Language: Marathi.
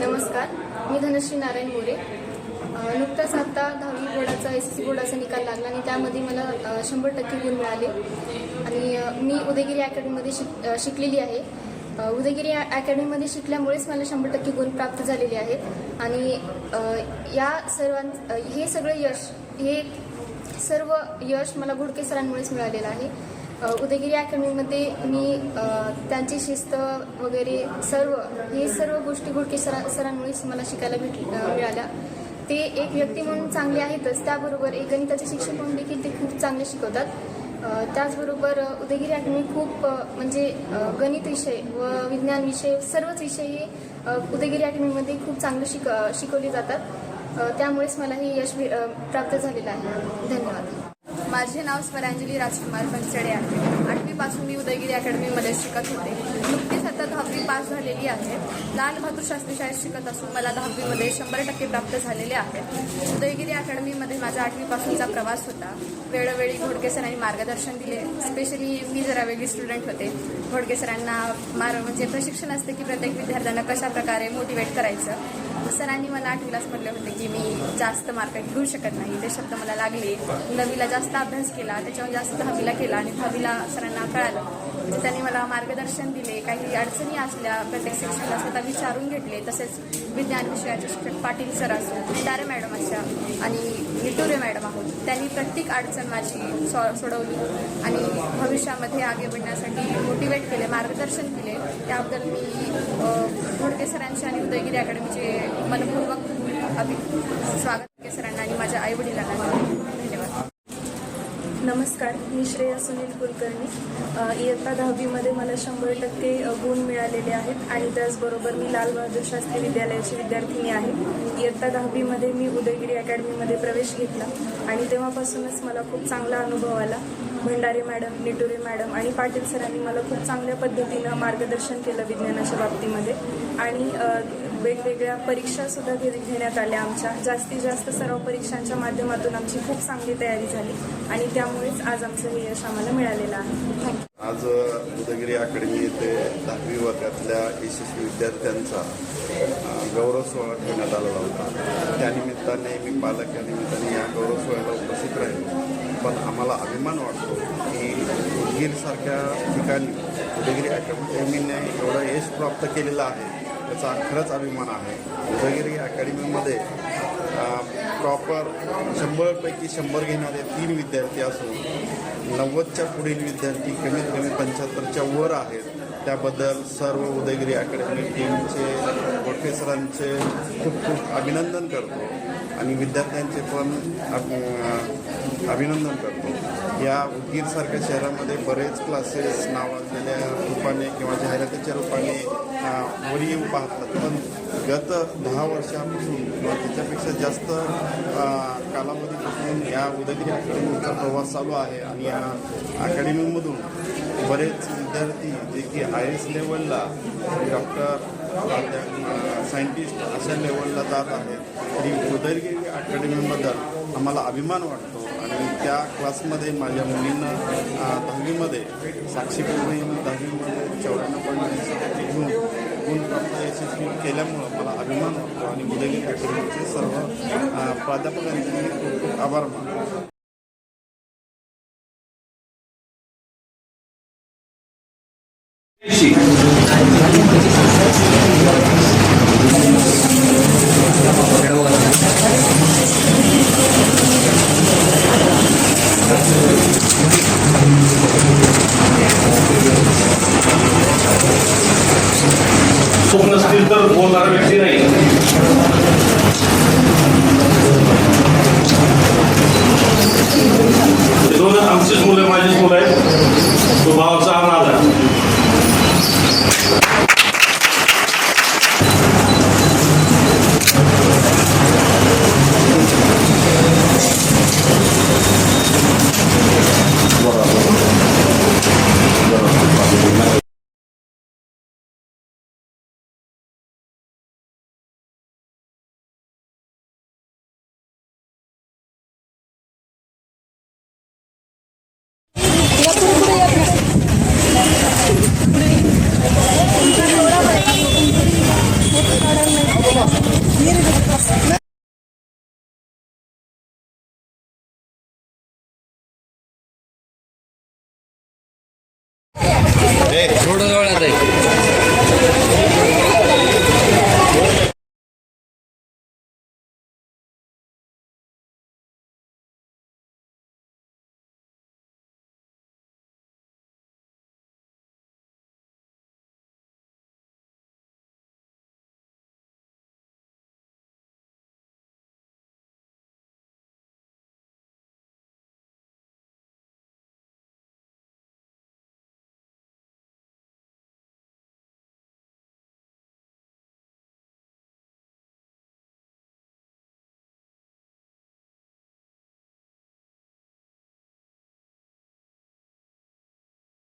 नमस्कार मी धनश्री नारायण मोरे. नुकताच आता दहावी बोर्डाचा एस एस सी बोर्डाचा निकाल लागला आणि त्यामध्ये मला शंभर टक्के गुण मिळाले. आणि मी उदयगिरी अकॅडमीमध्ये शिक शिकलेली आहे. उदयगिरी अकॅडमीमध्ये शिकल्यामुळेच मला शंभर टक्के गुण प्राप्त झालेले आहेत. आणि या सर्वां हे सगळं यश हे सर्व यश मला घोडके सरांमुळेच मिळालेलं आहे. उदयगिरी अकॅडमीमध्ये मी त्यांची शिस्त वगैरे सर्व हे सर्व गोष्टी गुडके सरा सरांमुळेच मला शिकायला भेट मिळाल्या. ते एक व्यक्ती म्हणून चांगले आहेतच. त्याबरोबर एक गणिताचे शिक्षक म्हणून देखील ते खूप चांगले शिकवतात. त्याचबरोबर उदयगिरी अकॅडमी खूप म्हणजे गणित विषय व विज्ञान विषय सर्वच विषय हे उदयगिरी अकॅडमीमध्ये खूप चांगले शिक शिकवले जातात. त्यामुळेच मला हे यश प्राप्त झालेलं आहे. धन्यवाद. माझे नाव स्वरांजली राजकुमार पंचडे आहे. आठवीपासून मी उदयगिरी अकॅडमीमध्ये शिकत होते. नुकतीच आता दहावी पास झालेली आहे. लाल बहादूर शास्त्री शाळेत शिकत असून मला दहावीमध्ये शंभर टक्के प्राप्त झालेले आहेत उदयगिरी अकॅडमीमध्ये माझा आठवीपासूनचा प्रवास होता. वेळोवेळी घोडके सरांनी मार्गदर्शन दिले. स्पेशली मी जरा वेगळी स्टुडंट होते. घोडके सरांना मार म्हणजे प्रशिक्षण असते की प्रत्येक विद्यार्थ्यांना कशा प्रकारे मोटिवेट करायचं. सरांनी मला आठवीलाच म्हटले होते की मी जास्त मार्क घेऊ शकत नाही. ते शब्द मला लागले. नवीला जास्त अभ्यास केला त्याच्यावर जास्त दहावीला केला आणि दहावीला सरांना कळालं. म्हणजे त्यांनी मला मार्गदर्शन दिले काही अडचणी असल्या प्रत्येक शिक्षकाला स्वतः विचारून घेतले. तसेच विज्ञान विषयाचे शिक्षक पाटील सर असो तारे मॅडम अशा आणि निटोरे मॅडम आहोत त्यांनी प्रत्येक अडचण माझी सॉ सोडवली आणि भविष्यामध्ये आगे बढ़ण्यासाठी मोटिवेट केले मार्गदर्शन केले. त्याबद्दल मी घोडके सरांचे आणि उदयगिरी अकॅडमीचे मनपूर्वक अभि स्वागत सरांना आणि माझ्या आईवडिलांना. नमस्कार मी श्रेया सुनील कुलकर्णी. इयत्ता दहावीमध्ये मला शंभर टक्के गुण मिळालेले आहेत आणि त्याचबरोबर मी लाल बहादूर शास्त्री विद्यालयाची विद्यार्थिनी आहे. इयत्ता दहावीमध्ये मी उदयगिरी अकॅडमीमध्ये प्रवेश घेतला आणि तेव्हापासूनच मला खूप चांगला अनुभव आला. भंडारे मॅडम निटुरे मॅडम आणि पाटील सरांनी मला खूप चांगल्या पद्धतीनं मार्गदर्शन केलं विज्ञानाच्या बाबतीमध्ये. आणि वेगवेगळ्या परीक्षासुद्धा घे घेण्यात आल्या आमच्या. जास्तीत जास्त सराव परीक्षांच्या माध्यमातून आमची खूप चांगली तयारी झाली आणि त्यामुळेच आज आमचं हे यश आम्हाला मिळालेलं आहे. थँक्यू आज उदयगिरी अकॅडमी येथे दहावी वर्गातल्या यशस्वी विद्यार्थ्यांचा गौरव सोहळा ठेवण्यात आलेला होता. त्यानिमित्ताने मी पालक या निमित्ताने या गौरव सोहळ्याला उपस्थित राहिलो. पण मला अभिमान वाटतो की गिरसारख्या ठिकाणी उदयगिरी अकॅडमीने एवढं यश प्राप्त केलेलं आहे. त्याचा खरंच अभिमान आहे. उदयगिरी अकॅडमीमध्ये प्रॉपर शंभरपैकी शंभर घेणारे तीन विद्यार्थी असून नव्वदच्या पुढील विद्यार्थी कमीत कमी पंच्याहत्तरच्या वर आहेत. त्याबद्दल सर्व उदयगिरी अकॅडमी टीमचे प्रोफेसरांचे खूप खूप अभिनंदन करतो. आणि विद्यार्थ्यांचे पण अभिनंदन करतो. या उदगीरसारख्या शहरामध्ये बरेच क्लासेस नावाजलेल्या रूपाने किंवा जाहिरातीच्या रूपाने अ, वर पाहतात. पण गत दहा वर्षापासून किंवा त्याच्यापेक्षा जास्त कालावधीपासून या उदयगिरी अकॅडमीचा प्रवास चालू आहे. आणि या अकॅडमीमधून बरेच विद्यार्थी जे की आय एस लेवलला डॉक्टर सायंटिस्ट अशा लेवलला जात आहेत. तरी उदयगिरी अकॅडमीबद्दल आम्हाला अभिमान वाटतो. आणि त्या क्लासमध्ये माझ्या मुलींना दहावीमध्ये साक्षी पूर्ण दहावीमध्ये चौऱ्याण्णव पॉईंट घेऊन गुण प्राप्त यशस्वी केल्यामुळं मला अभिमान वाटतो. आणि उदयगिरी अकॅडमीचे सर्व प्राध्यापकांचे खूप खूप आभार मानतो. ఎడవ చూడగల